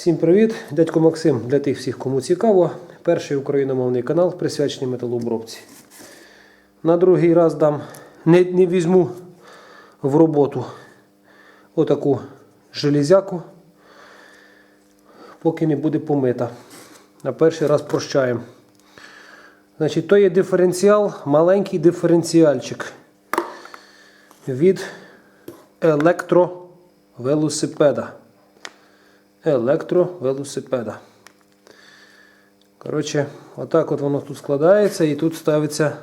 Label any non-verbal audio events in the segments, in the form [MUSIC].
Всім привіт! Дядько Максим для тих всіх, кому цікаво. Перший україномовний канал присвячений металообробці. На другий раз дам, не, не візьму в роботу отаку железяку, поки не буде помита. На перший раз прощаємо. Значить, то є диференціал, маленький диференціальчик від електровелосипеда. Електровелосипеда. Коротше, отак от воно тут складається і тут ставиться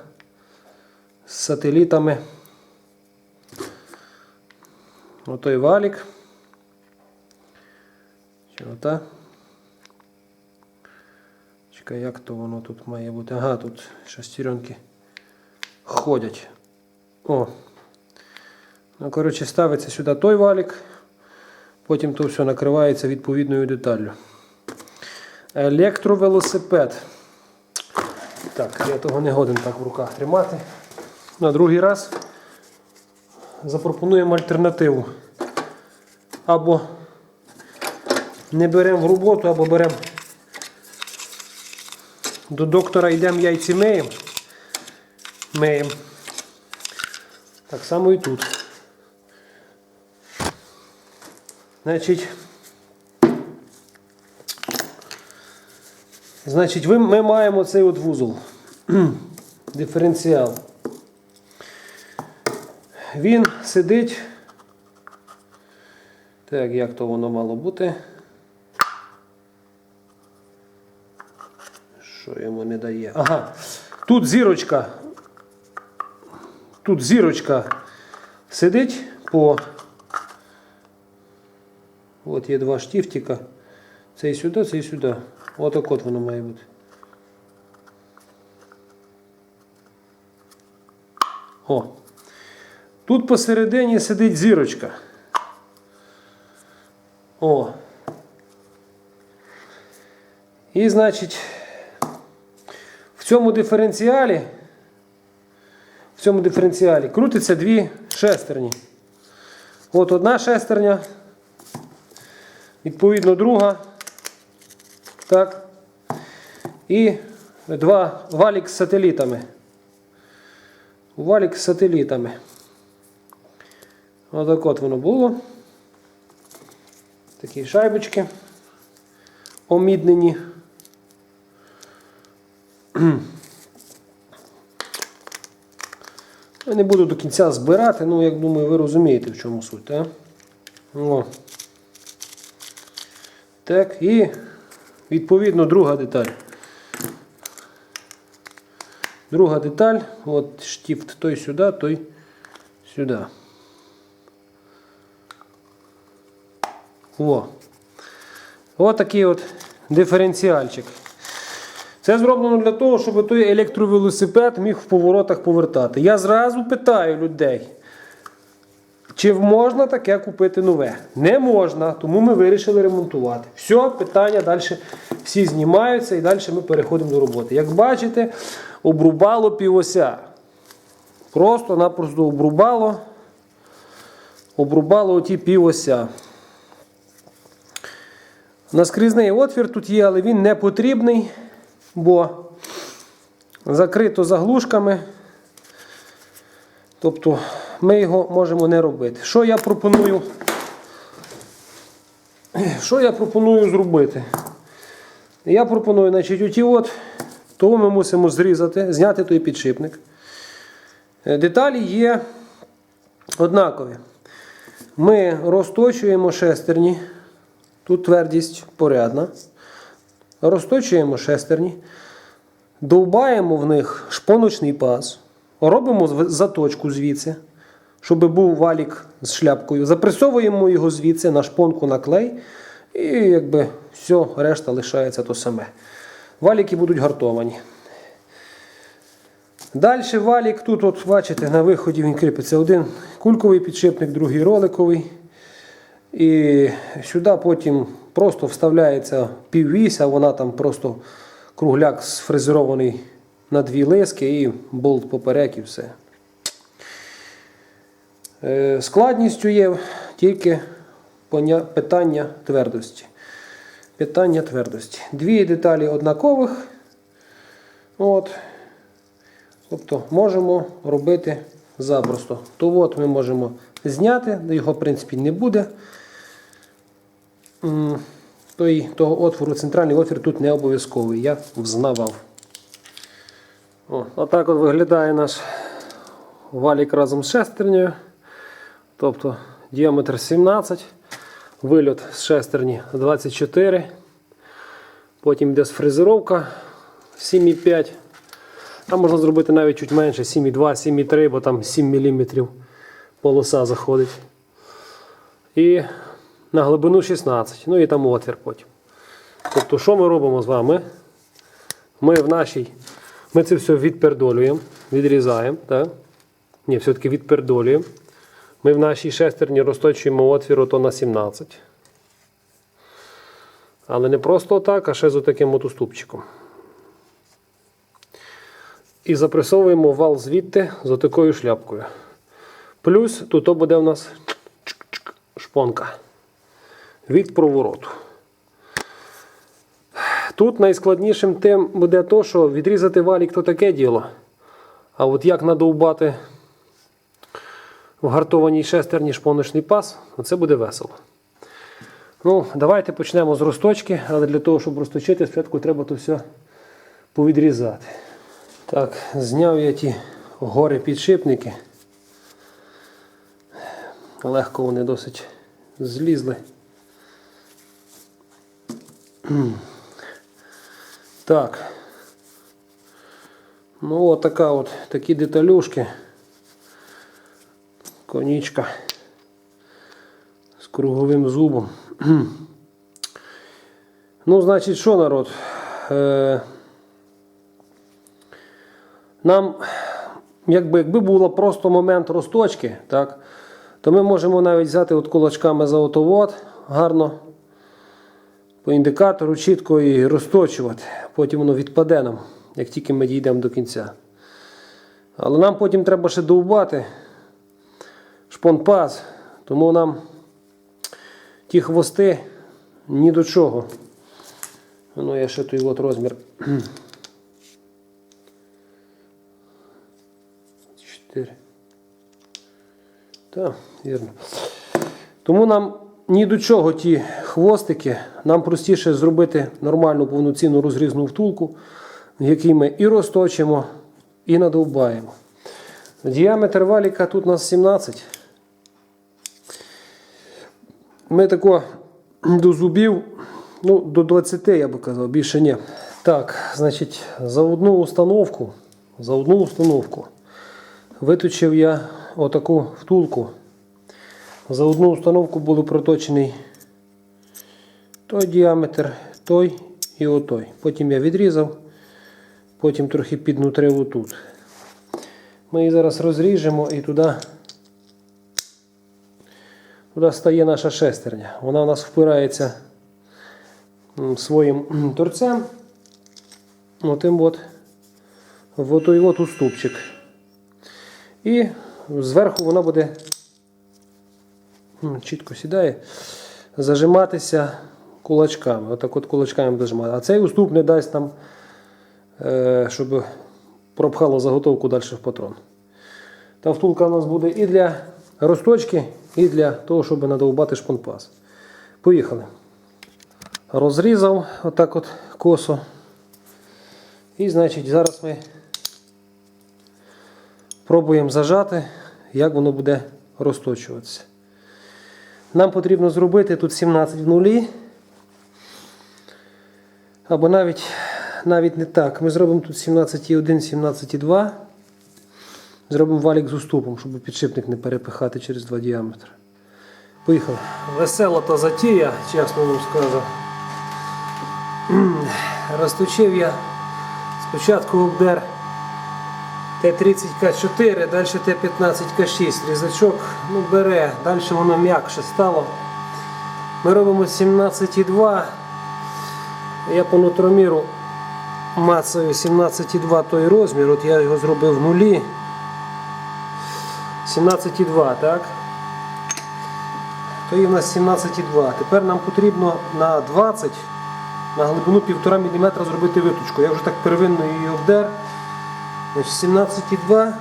з сателітами отой валік. Чи ота. Чекай, як то воно тут має бути? Ага, тут шестеренки ходять. О. Ну, коротше, ставиться сюди той валік. Потім то все накривається відповідною деталлю. Електровелосипед. Так, я того не годен так в руках тримати. На другий раз запропонуємо альтернативу. Або не беремо в роботу, або беремо до доктора йдемо яйці миємо. Миємо. Так само і тут. Значить, значить ми маємо цей от вузол. [CLEARS THROAT] Диференціал. Він сидить. Так, як то воно мало бути? Що йому не дає? Ага. Тут зірочка. Тут зірочка сидить по От є два штифтика. Цей сюди, цей сюди. Отак от воно має бути. О. Тут посередині сидить зірочка. О. І значить, в цьому диференціалі, в цьому диференціалі крутиться дві шестерні. От одна шестерня. Відповідно, друга. Так. І два валік з сателітами. Валік з сателітами. Отак от воно було. Такі шайбочки оміднені. Я не буду до кінця збирати, ну, як думаю, ви розумієте, в чому суть, так? Так, і відповідно друга деталь. Друга деталь, от штифт той сюди, той сюди. О. Ось такий от диференціальчик. Це зроблено для того, щоб той електровелосипед міг в поворотах повертати. Я зразу питаю людей. Чи можна таке купити нове? Не можна, тому ми вирішили ремонтувати. Все, питання далі всі знімаються і далі ми переходимо до роботи. Як бачите, обрубало півося. Просто-напросто обрубало. Обрубало оті півося. Наскрізний отвір тут є, але він не потрібний, бо закрито заглушками. Тобто ми його можемо не робити. Що я пропоную? Що я пропоную зробити? Я пропоную, значить, оті от, того ми мусимо зрізати, зняти той підшипник. Е, Деталі є однакові. Ми розточуємо шестерні. Тут твердість порядна. Розточуємо шестерні, довбаємо в них шпоночний паз, робимо заточку звідси, щоб був валік з шляпкою. Запресовуємо його звідси на шпонку на клей, і якби все, решта лишається то саме. Валіки будуть гартовані. Далі валік, тут, от, бачите, на виході він кріпиться один кульковий підшипник, другий роликовий. І сюди потім просто вставляється піввісь, а вона там просто кругляк сфрезерований на дві лиски і болт поперек і все. Е, Складністю є тільки питання твердості. питання твердості. Дві деталі однакових. От. Тобто можемо робити запросто. То от ми можемо зняти, його в принципі не буде. Той, того отвору, центральний отвір тут не обов'язковий, я взнавав. Отак от виглядає наш валік разом з шестернею. Тобто діаметр 17, вильот з шестерні 24. Потім йде сфрезеровка 7,5. Там можна зробити навіть чуть менше 7,2, 7,3, бо там 7 мм полоса заходить. І на глибину 16. Ну і там отвір потім. Тобто, що ми робимо з вами? Ми в нашій. Ми це все відпердолюємо, відрізаємо. Так? Ні, все-таки відпердолюємо. Ми в нашій шестерні розточуємо отвір ото на 17. Але не просто так, а ще з отаким от уступчиком. І запресовуємо вал звідти з отакою шляпкою. Плюс тут буде у нас шпонка від провороту. Тут найскладнішим тим буде то, що відрізати валік то таке діло. А от як надовбати в гартованій шестерні шпоночний пас, це буде весело. Ну, Давайте почнемо з розточки, але для того, щоб розточити, спочатку треба то все повідрізати. Так, зняв я ті гори підшипники. Легко вони досить злізли. Так. Ну от така от такі деталюшки. Конічка з круговим зубом. ну, значить, що народ? Е, нам, якби, якби було просто момент розточки, так, то ми можемо навіть взяти от кулачками за отовод, гарно по індикатору чітко і розточувати. Потім воно відпаде нам, як тільки ми дійдемо до кінця. Але нам потім треба ще довбати шпонпас, тому нам ті хвости ні до чого. Ну, я ще той от розмір. [CLEARS THROAT] 4. Так, вірно. Тому нам ні до чого ті хвостики. Нам простіше зробити нормальну повноцінну розрізну втулку, якій ми і розточимо, і надовбаємо. Діаметр валіка тут у нас 17. Ми тако до зубів, ну, до 20, я би казав, більше ні. Так, значить, за одну установку, за одну установку виточив я отаку втулку. За одну установку були проточений той діаметр, той і отой. Потім я відрізав, потім трохи піднутрив отут. Ми її зараз розріжемо і туди, туди стає наша шестерня. Вона у нас впирається своїм торцем. Отим от, в отой от уступчик. І зверху вона буде чітко сідає, зажиматися кулачками. Отак от кулачками буде зажимати. А цей уступ не дасть нам, е, щоб пропхало заготовку далі в патрон. Та втулка у нас буде і для розточки, і для того, щоб надовбати шпонпас. Поїхали. Розрізав отак от косо. І значить зараз ми пробуємо зажати, як воно буде розточуватися. Нам потрібно зробити тут 17 в нулі. Або навіть навіть не так. Ми зробимо тут 17,1, 17,2. Зробимо валік з уступом, щоб підшипник не перепихати через два діаметри. Поїхали. Весела та затія, чесно вам скажу. [CLEARS THROAT] Розточив я спочатку обдер Т-30К4, далі Т-15К6. Різачок ну, бере, далі воно м'якше стало. Ми робимо 17,2. Я по нутроміру мацаю 17,2 той розмір. От я його зробив в нулі. 17,2, так? То є в нас 17,2. Тепер нам потрібно на 20 на глибину 1,5 мм зробити виточку. Я вже так первинно її обдер. Значить, 17,2,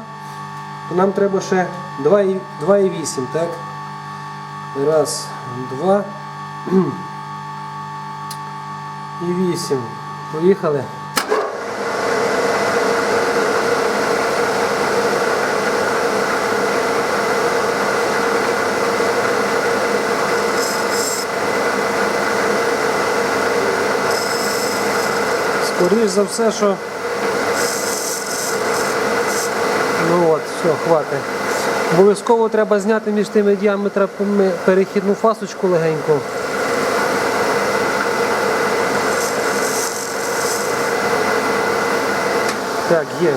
то нам треба ще 2,8, 2,8, так? Раз, два [CLEARS THROAT] і вісім. Поїхали. Скоріш за все, що ну от, все, хватить. Обов'язково треба зняти між тими діаметрами перехідну фасочку легенько. Так, є.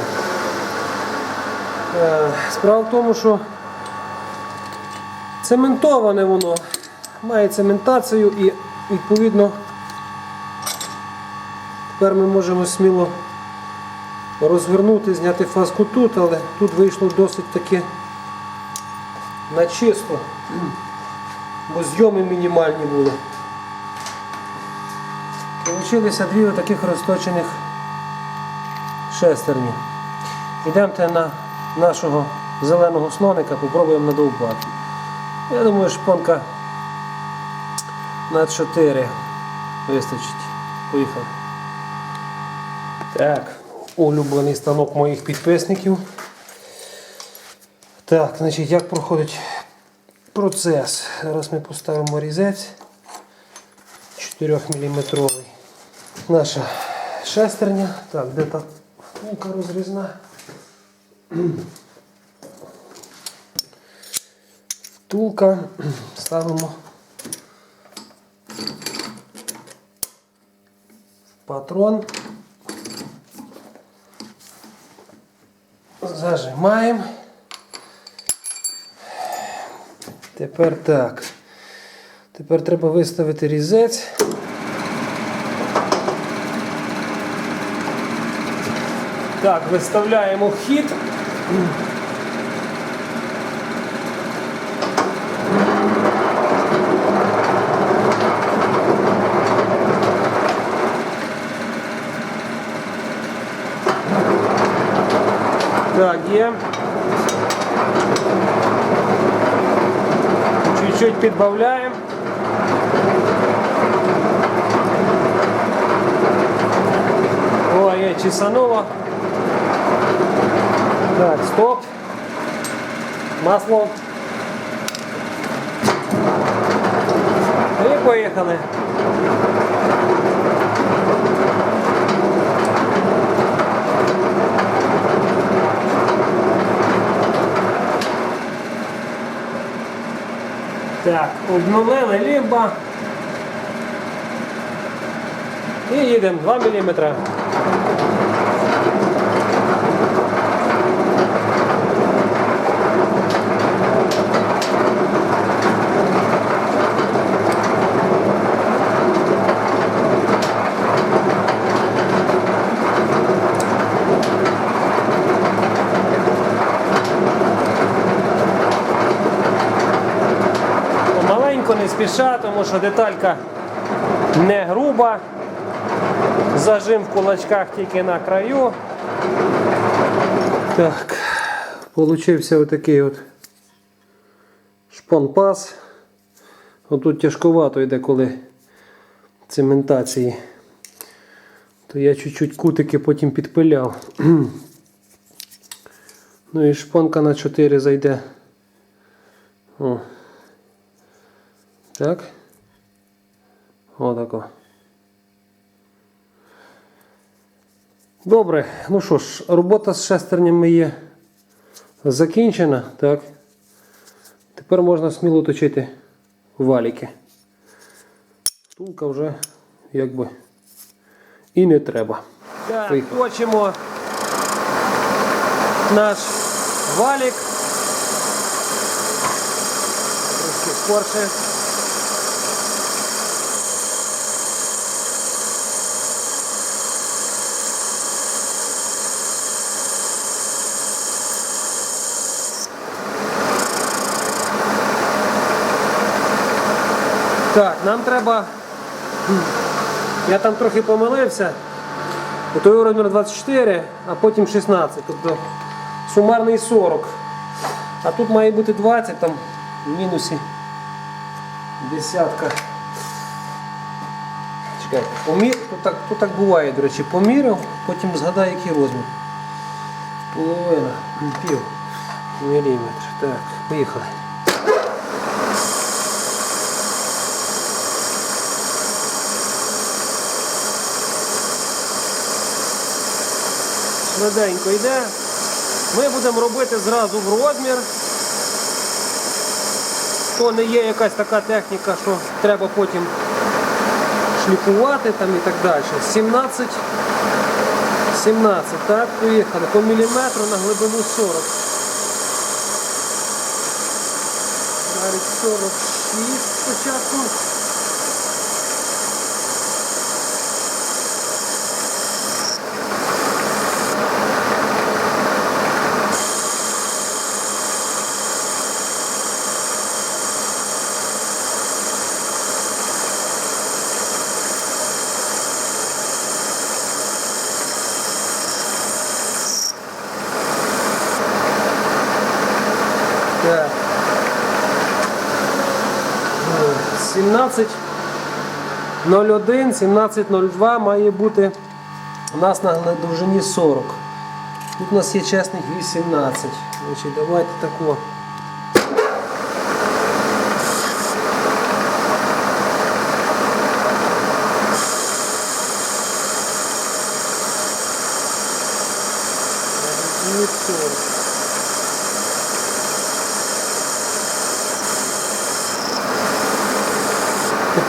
Е, Справа в тому, що цементоване воно, має цементацію і відповідно тепер ми можемо сміло розвернути, зняти фаску тут, але тут вийшло досить таки на чисто, бо зйоми мінімальні були. Получилися дві отаких розточених шестерні. Йдемте на нашого зеленого слоника, попробуємо надовбати. Я думаю, шпонка на 4 вистачить. Поїхали. Так, улюблений станок моїх підписників. Так, значить, як проходить процес? Зараз ми поставимо різець 4 мм. Наша шестерня. Так, де та втулка розрізна? Втулка. Ставимо в патрон. Зажимаємо. Тепер так. Тепер треба виставити різець. Так, виставляємо хід. Так, є. Чуть-чуть підбавляємо. О, є чесануло. Так, стоп. Масло. І поїхали. Так, обнулили лімба. І їдемо 2 мм. Маленько не спіша, тому що деталька не груба. Зажим в кулачках тільки на краю. Так, получився отакий от шпон-пас. Отут тяжковато йде, коли цементації. То я чуть-чуть кутики потім підпиляв. [CLEARS THROAT] Ну і шпонка на 4 зайде. О. Так. Отако. Добре, ну що ж, робота з шестернями є закінчена, так. Тепер можна сміло точити валіки. Втулка вже якби і не треба. Так, Поїхали. Точимо наш валік. Трошки скорше. Так, нам треба Я там трохи помилився. Той розмір 24, а потім 16. Тобто сумарний 40. А тут має бути 20, там в мінусі десятка. Чекайте, помір... тут, так, тут так буває, до речі, поміряв, потім згадаю, який розмір. Половина, пів міліметр. Так, поїхали. Швиденько йде. Ми будемо робити зразу в розмір. То не є якась така техніка, що треба потім шліфувати там і так далі. 17, 17, так, поїхали. По міліметру на глибину 40. Навіть 46 спочатку. Так. Ну, 17.01, 17.02 має бути у нас на довжині 40. Тут у нас є чесних 18. Значить, давайте тако. Не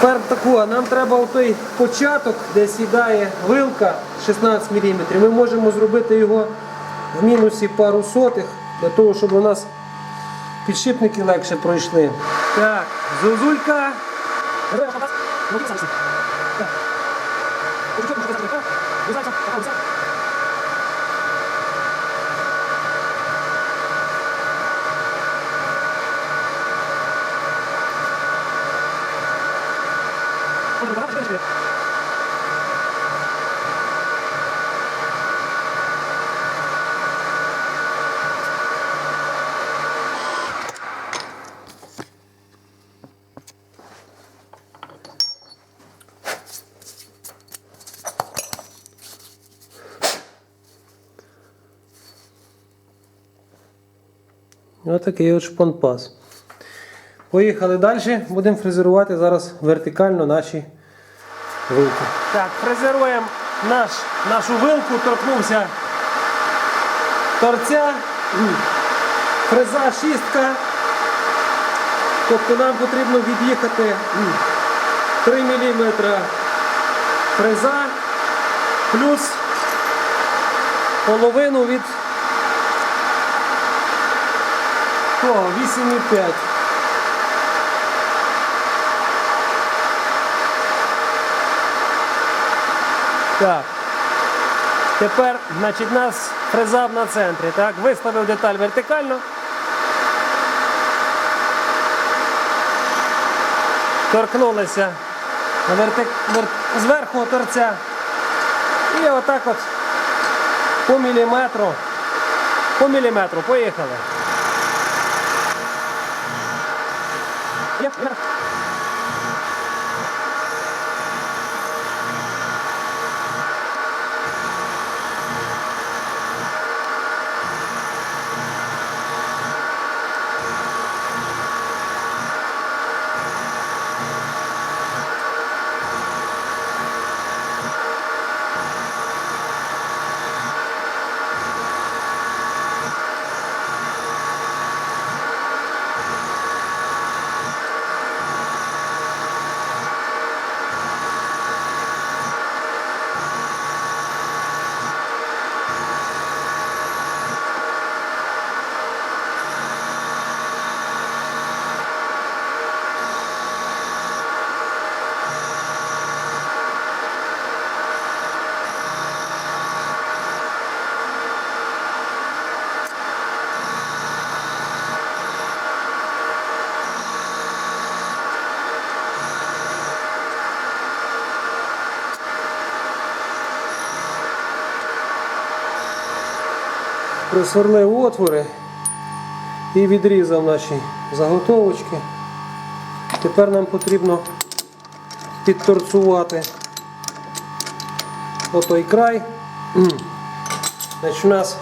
40. Тепер а нам треба той початок, де сідає вилка 16 мм. Ми можемо зробити його в мінусі пару сотих, для того, щоб у нас підшипники легше пройшли. Так, зозулька. Отакий от шпонпас. Поїхали далі. Будемо фрезерувати зараз вертикально наші вилки. Так, фрезеруємо наш, нашу вилку, торкнувся торця. Фреза шістка. Тобто нам потрібно від'їхати 3 мм фреза плюс половину від того 8,5. Так. Тепер, значить, нас фреза на центрі. Так, виставив деталь вертикально. Торкнулися вертик... вер... зверху торця. І отак от по міліметру. По міліметру. Поїхали. Просверлив отвори і відрізав наші заготовочки. Тепер нам потрібно підторцувати отой край. [CLEARS THROAT] Значить, у нас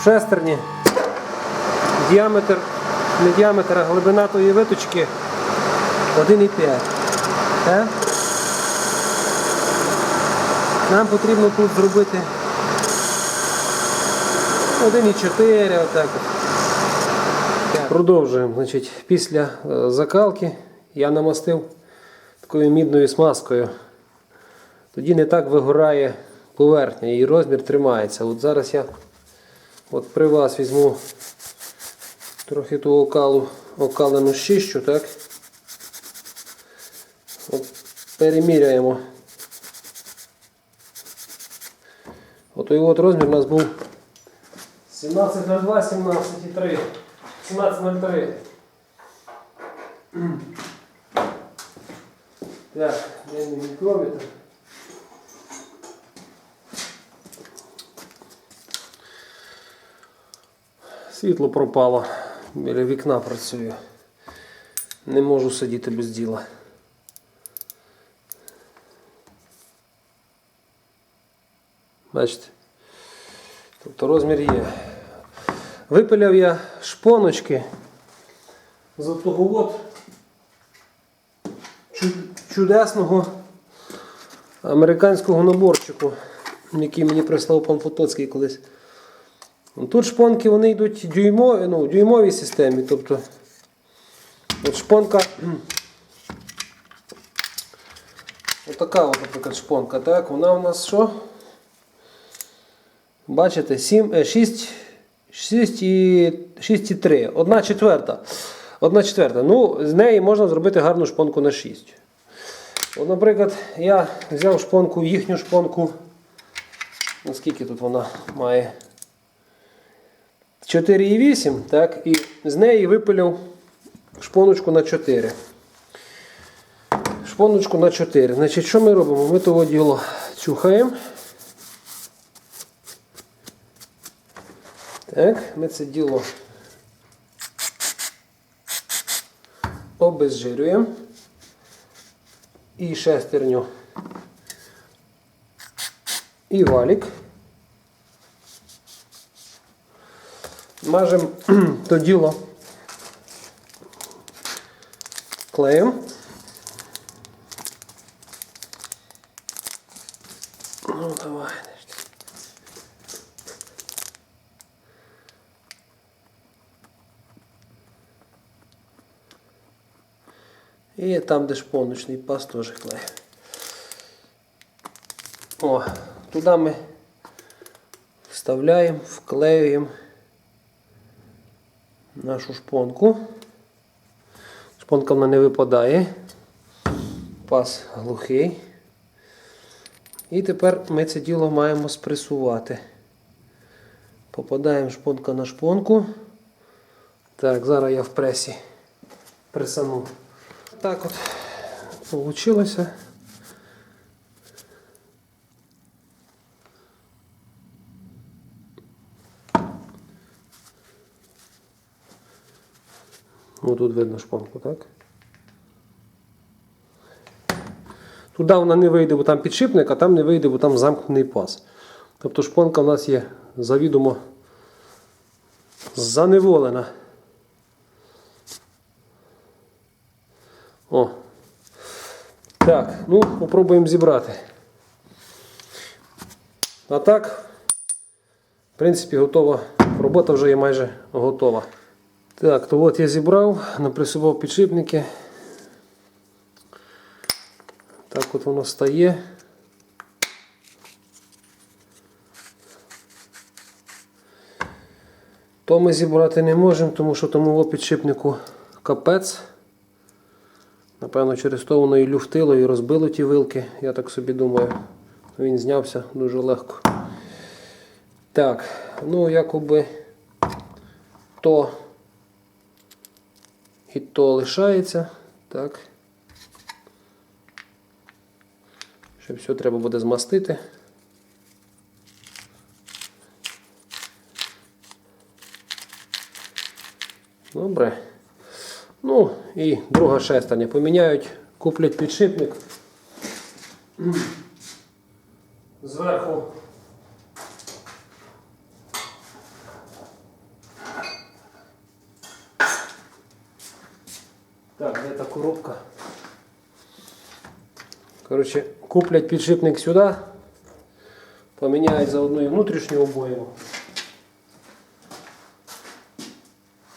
в шестерні діаметр, не діаметр, а глибина тої виточки 1,5. Нам потрібно тут зробити 1,4 отак. Продовжуємо. Значить, після е, закалки я намастив такою мідною смазкою. Тоді не так вигорає поверхня і розмір тримається. От зараз я от при вас візьму трохи ту окалу, окалену щищу, так? От переміряємо. От от розмір у нас був 17,02, 17,3. 17,03. Так, де мій мікрометр? Світло пропало. Біля вікна працюю. Не можу сидіти без діла. Бачите? Тобто розмір є. Випиляв я шпоночки з того от чудесного американського наборчику, який мені прислав пан Фотоцький колись. Ну, Тут шпонки вони йдуть дюймові, ну, в дюймовій системі. Тобто от шпонка. [CLEARS THROAT] Отака, от, наприклад, шпонка. Так, вона у нас що? Бачите, 7, е, 6, 6 і 6,3. Одна четверта. Одна четверта. Ну, з неї можна зробити гарну шпонку на 6. От, наприклад, я взяв шпонку, їхню шпонку. Наскільки тут вона має? 4,8, так, і з неї випилив шпоночку на 4. Шпоночку на 4. Значить, що ми робимо? Ми того діло чухаємо. Так, ми це діло обезжирюємо. І шестерню. І валік. Мажемо [CLEARS THROAT] то діло клеєм. Ну, давай. І там, де шпоночний пас, теж клею. О, туди ми вставляємо, вклеюємо нашу шпонку. Шпонка вона не випадає. Пас глухий. І тепер ми це діло маємо спресувати. Попадаємо шпонка на шпонку. Так, зараз я в пресі пресану. Так от вийшло. Ну, тут видно шпонку, так? Туди вона не вийде, бо там підшипник, а там не вийде, бо там замкнений пас. Тобто шпонка в нас є завідомо заневолена. О. Так, ну, попробуємо зібрати. А так, в принципі, готова. Робота вже є майже готова. Так, то от я зібрав, напресував підшипники. Так от воно стає. То ми зібрати не можемо, тому що тому підшипнику капець. Напевно, через то воно і люфтило, і розбило ті вилки, я так собі думаю. Він знявся дуже легко. Так, ну якоби то і то лишається. Так. Ще все треба буде змастити. Добре. Ну, і друга шестерня. Поміняють, куплять підшипник. Зверху. Так, де та коробка? Коротше, куплять підшипник сюди, поміняють заодно і внутрішню обоїму.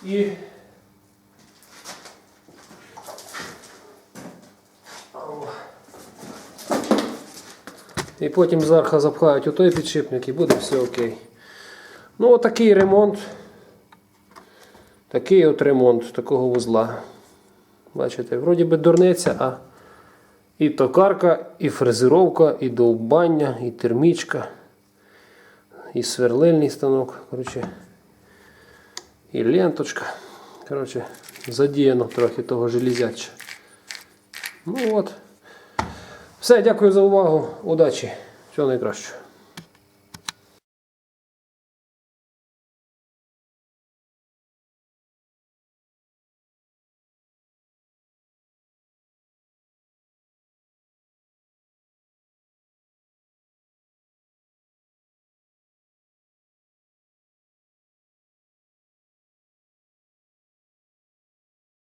І І потім зверху запхають у той підшипник і буде все окей. Ну, отакий ремонт. Такий от ремонт такого вузла. Бачите, вроді би дурниця, а і токарка, і фрезеровка, і довбання, і термічка, і сверлильний станок. Коротше, і ленточка. Коротше, задіяно трохи того железяча. Ну от. Все, дякую за увагу. Удачі. Всього найкращого.